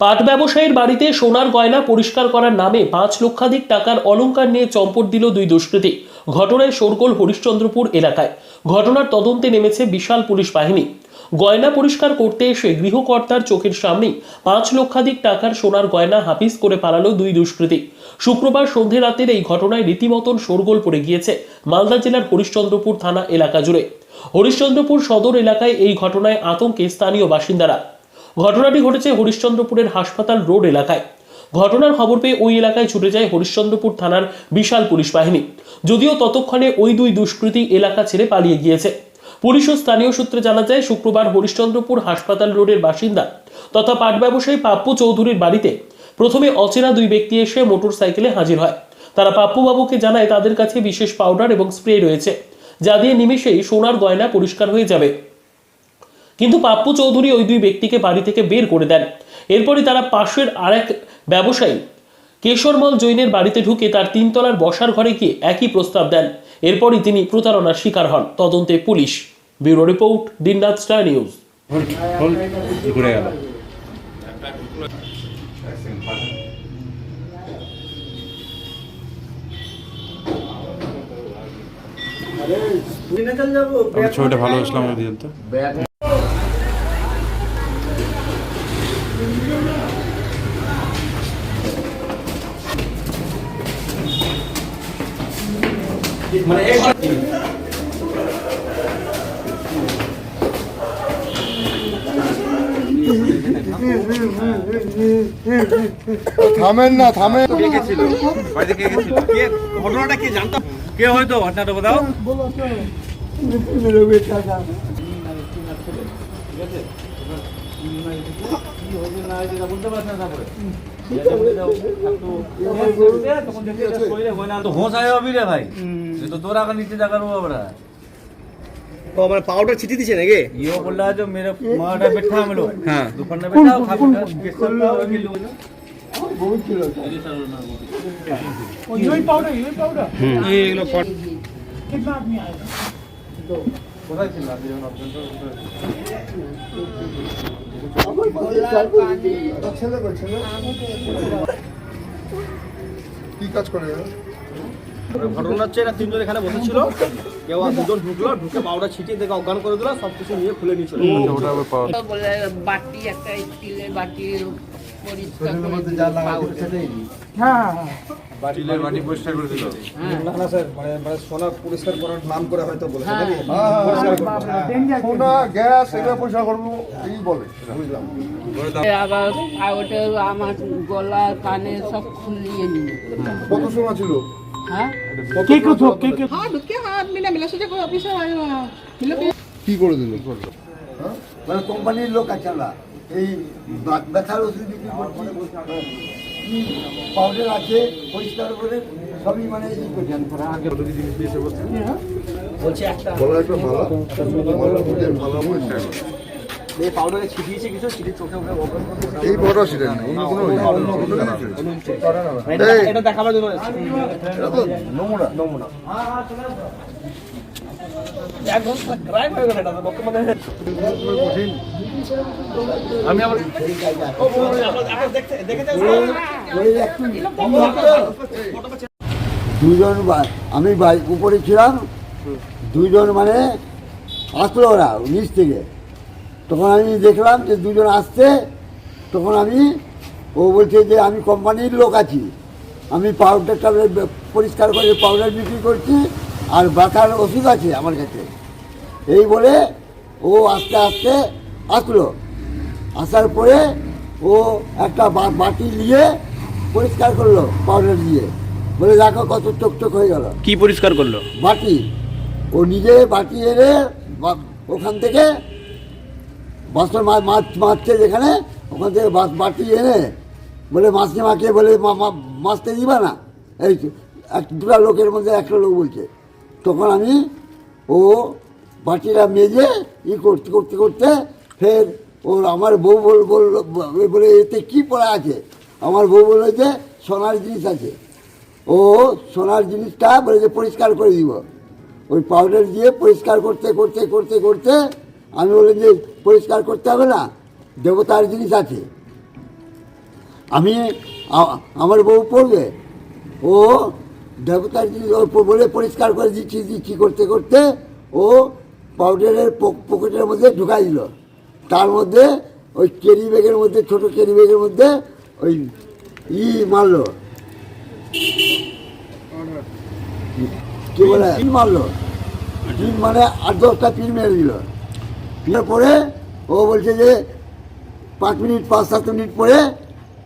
পাট ব্যবসায়ীর বাড়িতে সোনার গয়না পরিষ্কার করার নামে পাঁচ লক্ষাধিক টাকার অলংকার নিয়ে চম্পট দিল দুই দুষ্কৃতী। ঘটনায় শোরগোল হরিশ্চন্দ্রপুর এলাকায়। ঘটনার তদন্তে নেমেছে বিশাল পুলিশ বাহিনী। গয়না পরিষ্কার করতে এসে গৃহকর্তার চোখের সামনেই পাঁচ লক্ষাধিক টাকার সোনার গয়না হাফিজ করে পালালো দুই দুষ্কৃতী। শুক্রবার সন্ধে রাতের এই ঘটনায় রীতিমতন শোরগোল পড়ে গিয়েছে মালদা জেলার হরিশ্চন্দ্রপুর থানা এলাকা জুড়ে। হরিশ্চন্দ্রপুর সদর এলাকায় এই ঘটনায় আতঙ্কে স্থানীয় বাসিন্দারা। ঘটনাটি ঘটেছে হরিশ্চন্দ্রপুরের হাসপাতাল রোড এলাকায়। ঘটনার খবর পেয়ে ওই এলাকায় ছুটে যায় হরিশ্চন্দ্রপুর থানার বিশাল পুলিশ বাহিনী। যদিও ততক্ষণে ওই দুই দুষ্কৃতী এলাকা ছেড়ে পালিয়ে গিয়েছে। পুলিশ ও স্থানীয় সূত্রে জানা যায়, শুক্রবার হরিশ্চন্দ্রপুর হাসপাতাল রোডের বাসিন্দা তথা পাট ব্যবসায়ী পাপ্পু চৌধুরীর বাড়িতে প্রথমে অচেনা দুই ব্যক্তি এসে মোটর সাইকেলে হাজির হয়। তারা পাপ্পু বাবুকে জানায়, তাদের কাছে বিশেষ পাউডার এবং স্প্রে রয়েছে। যা দিয়ে নিমেষেই সোনার গয়না পরিষ্কার হয়ে যাবে। কিন্তু পাপ্পু চৌধুরী ওই দুই ব্যক্তিকে বাড়ি থেকে বের করে দেন। এরপরই তারা পাশের আরেক ব্যবসায়ী কেশরমল জৈনের বাড়িতে ঢুকে তার তিনতলার বসার ঘরে গিয়ে একই প্রস্তাব দেন। এরপরই তিনি প্রতারণার শিকার হন। তদন্তে পুলিশ। ব্যুরো রিপোর্ট দিনরাত স্টার নিউজ। ঘুরে গেল। ছবিটা ভালো আসলাম দিন থামেন না থামেন। বাড়িতে কে গেছিল? কে? ঘটনাটা কি জানতাম কে হয়তো ঘটনাটা বলো তো। হোস আয় অবি রে ভাই এ তো তোরা का नीचे जाकर वो बड़ा तो हमारे पाउडर छिटी दीजिए ना ये ये बोल रहा है जो मेरे माड़ा बैठा हम लोग हां दोपहर में बैठा खा पी के सब के लोग ये এগুলো পট- কোথায় ছিল আপনি যখন কি কাজ করে ঘটনা হচ্ছে এরা তিনজন এখানে বসেছিল। কেউ দুজন ঢুকলো ঢুকে পাউডার ছিটিয়ে দেখে অজ্ঞান করে দিল সব কিছু নিয়ে খুলে নিয়ে চলে গেলো। ওটা আবার পাওয়া তো বলে বাটি একটা স্টিলের বাটির পরিষ্কার। হ্যাঁ। মানে, মানে সোনা পরিষ্কার নাম করে হ্যাঁ। হ্যাঁ, গ্যাস পরিষ্কার করব আমার গলা কানে সব খুলিয়ে নিল। কত সোনা ছিল? কে কত কে কে হ্যাঁ কি করে দিল? মানে কোম্পানির লোক আছে এই ব্যথার ওষুধ পাউডার আছে পরিষ্কার করে সবই মানে ই করছি বলছে একটা বলা একটা ভালো। এই পাউডারে ছিটিয়েছে কিছু ছিটিয়ে চোখে মুখে অজ্ঞান করে দিয়েছে। এই বড় সেটা না অন্য কোনো অন্য কোনো এটা- দেখাবার জন্য এটা তো নমুনা। নমুনা একদম ক্রাইম হয়ে গেল এটা তো বর্তমানে আমি দুজন আমি বাইক উপরে ছিলাম, দুজন মানে আসলো ওরা নিচ থেকে। তখন আমি দেখলাম যে দুজন আসছে, তখন আমি, ও বলছে যে আমি কোম্পানির লোক আছি। আমি পাউডারটা পরিষ্কার করে পাউডার বিক্রি করছি আর ব্যথার ওষুধ আছে আমার কাছে। এই বলে ও আস্তে আস্তে আসলো। আসার পরে ও একটা বাটি নিয়ে পরিষ্কার করল পাউডার দিয়ে। বলে দেখো কত চকচক হয়ে গেল। কি পরিষ্কার করল? বাটি। ও নিজে বাটি এনে ওখান থেকে বাসন মাছ মাছছে যেখানে ওখান থেকে বাস বাটি এনে বলে মাছকে মাকে বলে মাছতে দিবা না? এই এক দুটা লোকের মধ্যে একটা লোক বলছে। তখন আমি ও বাটিটা মেজে ই করতে করতে করতে ফের ওর আমার বউ বল, বলে এতে কী পড়া আছে? আমার বউ বলল যে, সোনার জিনিস আছে। ও সোনার জিনিসটা বলে যে, পরিষ্কার করে দিব। ওই পাউডার দিয়ে পরিষ্কার করতে করতে করতে করতে আমি বললাম যে, পরিষ্কার করতে হবে না, দেবতার জিনিস আছে। আমি আমার বউ পড়বে। ও দেবতার জিনিস ওর বলে পরিষ্কার করে দিচ্ছি দিচ্ছি করতে করতে ও পাউডারের পক- পকেটের মধ্যে ঢুকাই দিল। তার মধ্যে ওই কেরি ব্যাগের মধ্যে ছোট কেরি ব্যাগের মধ্যে ওই ই মারলো। কি বলে? পিন মারলো। পিন মানে আট দশটা পিন মেরে দিল। পিনের পরে ও বলছে যে পাঁচ মিনিট পাঁচ সাত মিনিট পরে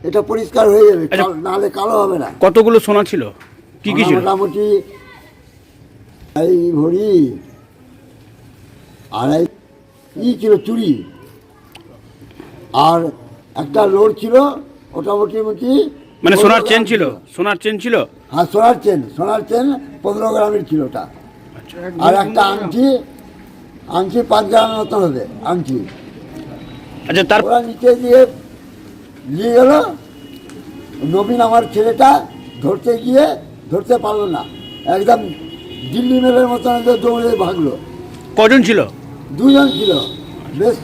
এটা পরিষ্কার হয়ে যাবে। কাল- নাহলে কালো হবে না। কতগুলো সোনা ছিল? কি কি ছিল? মোটামুটি এই ভরি আড়াই ই ছিল চুড়ি আর একটা লোড ছিল ওটা মোটামুটি মানে সোনার চেন ছিল? সোনার চেন ছিল? হ্যাঁ সোনার চেন সোনার চেন পনেরো গ্রামের ছিল ওটা। আর একটা আংটি আংটি পাঁচ গ্রামের মতন হবে আংটি। আচ্ছা তার ওরা নিচে দিয়ে নিয়ে গেল। নবীন আমার ছেলেটা ধরতে গিয়ে ধরতে পারল না। একদম দিল্লি মেলের মতন দৌড়ে ভাগলো। কজন ছিল? দুজন ছিল। বেশ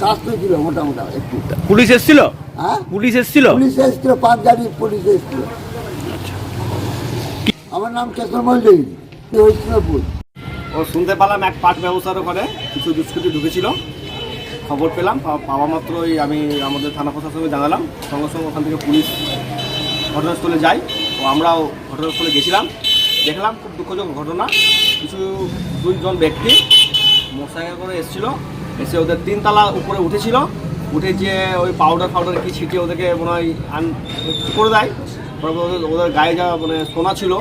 স্বাস্থ্য ছিল মোটামোটা একটু। পুলিশ এসেছিল? হ্যাঁ? পুলিশ এসেছিল? পুলিশ এসছিল পাঁচ গাড়ি পুলিশ এসছিল। আমার নাম কেশরমল দেবী হরিশ্চন্দ্রপুর ও শুনতে পেলাম এক পাট ব্যবস্থার ওখানে। কিছু দুষ্কৃতি ঢুকেছিল। খবর পেলাম। পাওয়া মাত্রই আমি আমাদের থানা প্রশাসনকে জানালাম। সঙ্গে সঙ্গে ওখান থেকে পুলিশ ঘটনাস্থলে যাই ও আমরাও ঘটনাস্থলে গেছিলাম। দেখলাম খুব দুঃখজনক ঘটনা। কিছু দুইজন ব্যক্তি মোটরসাইকেল করে এসেছিল। এসে ওদের তিনতলা উপরে উঠেছিল। উঠে যে ওই পাউডার ফাউডার কি ছিটিয়ে ওদেরকে মনে হয় করে দেয়। ওদের গায়ে যা মানে সোনা ছিল,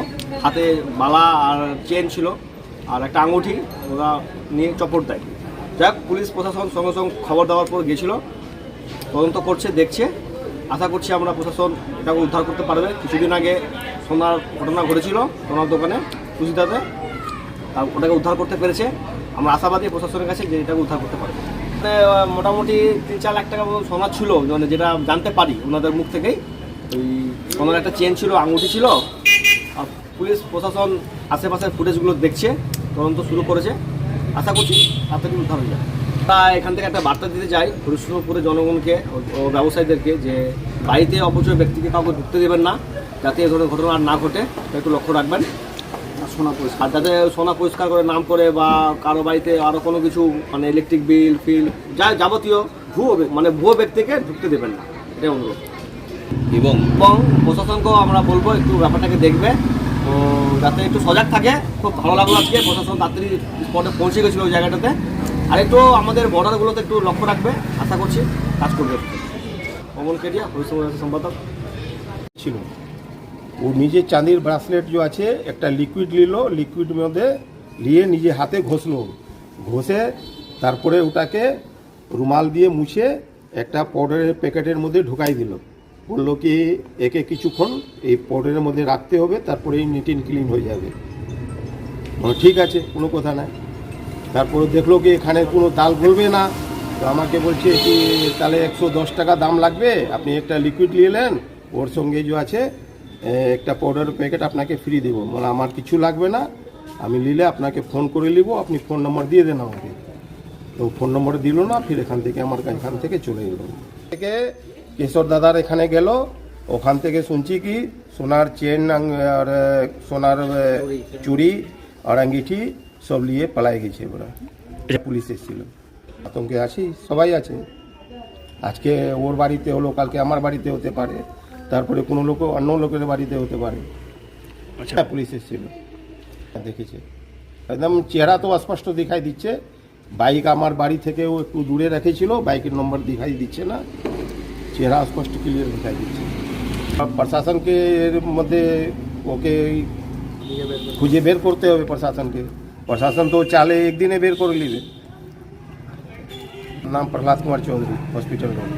হাতে বালা আর চেন ছিল আর একটা আঙুঠি, ওরা নিয়ে চপট দেয়। যাক, পুলিশ প্রশাসন সঙ্গে সঙ্গে খবর দেওয়ার পর গেছিল। তদন্ত করছে, দেখছে। আশা করছি আমরা প্রশাসন এটাকে উদ্ধার করতে পারবে। কিছুদিন আগে সোনার ঘটনা ঘটেছিল সোনার দোকানে সুচিতাতে তা ওটাকে উদ্ধার করতে পেরেছে। আমরা আশাবাদী প্রশাসনের কাছে যে এটাকে উদ্ধার করতে পারবে। মোটামুটি তিন চার লাখ টাকা সোনা ছিল মানে যেটা জানতে পারি ওনাদের মুখ থেকেই। ওই সোনার একটা চেন ছিল, আঙুঠি ছিল। আর পুলিশ প্রশাসন আশেপাশের ফুটেজগুলো দেখছে, তদন্ত শুরু করেছে। আশা করছি তাড়াতাড়ি উদ্ধার হয়ে যাবে। তা এখান থেকে একটা বার্তা দিতে চাই হরিশ্চন্দ্রপুরের জনগণকে ও- ব্যবসায়ীদেরকে যে বাড়িতে অপচয় ব্যক্তিকে কাউকে ঢুকতে দেবেন না যাতে এ ধরনের ঘটনা আর না ঘটে। একটু লক্ষ্য রাখবেন। সোনা পরিষ্কার। যাতে সোনা পরিষ্কার করে নাম করে বা কারও বাড়িতে আরও কোনো কিছু মানে ইলেকট্রিক বিল ফিল যা যাবতীয় ভুয়ো মানে ভুয়ো ব্যক্তিকে ঢুকতে দেবেন না। এটাই অনুরোধ। এবং এবং প্রশাসনকেও আমরা বলব একটু ব্যাপারটাকে দেখবে। তো যাতে একটু সজাগ থাকে। খুব ভালো লাগল আজকে। প্রশাসন তাড়াতাড়ি স্পটে পৌঁছে গেছিল ওই জায়গাটাতে। আর একটু আমাদের বর্ডারগুলোতে একটু লক্ষ্য রাখবে, আশা করছি কাজ করবে। অমল কেডিয়া হরিশ্চন্দ্র সম্পাদক। ছিল। ও নিজে চাঁদির ব্রাসলেট যে আছে, একটা লিকুইড নিল লিকুইড মধ্যে নিয়ে নিজে হাতে ঘষল। ঘষে তারপরে ওটাকে রুমাল দিয়ে মুছে একটা পাউডারের প্যাকেটের মধ্যে ঢুকাই দিল। বলল কি, একে কিছুক্ষণ এই পাউডারের মধ্যে রাখতে হবে, তারপরে নিট ক্লিন হয়ে যাবে। ঠিক আছে, কোনো কথা নাই। তারপরে দেখল কি এখানে কোনো দাল গলবে না। তো আমাকে বলছে কি তাহলে একশো দশ টাকা দাম লাগবে আপনি একটা লিকুইড নিলেন ওর সঙ্গে যে আছে একটা পাউডার প্যাকেট আপনাকে ফ্রি দেবো। মানে আমার কিছু লাগবে না আমি নিলে আপনাকে ফোন করে নিব আপনি ফোন নম্বর দিয়ে দেন আমাকে। তো ফোন নম্বর দিল না ফির এখান থেকে আমার এখান থেকে চলে গেল। থেকে কেশর দাদার এখানে গেল ওখান থেকে শুনছি কি সোনার চেন আর সোনার চুড়ি আর আঙ্গিঠি সব নিয়ে পালাই গেছে ওরা। পুলিশ এসেছিল। আতঙ্কে আছি সবাই আছে। আজকে ওর বাড়িতে হলো কালকে আমার বাড়িতে হতে পারে। তারপরে কোনো লোক অন্য লোকের বাড়িতে হতে পারে। আচ্ছা। পুলিশ এসেছিল। দেখেছে। একদম চেহারা তো অস্পষ্ট দেখাই দিচ্ছে। বাইক আমার বাড়ি থেকেও একটু দূরে রেখেছিল বাইকের নম্বর দেখাই দিচ্ছে না। চেহারা স্পষ্ট ক্লিয়ার দেখাই দিচ্ছে। প্রশাসনকে এর মধ্যে ওকে খুঁজে বের করতে হবে প্রশাসনকে। প্রশাসন তো চালে একদিনে বের করে নেবে। নাম প্রহ্লাদ কুমার চৌধুরী হসপিটাল রোড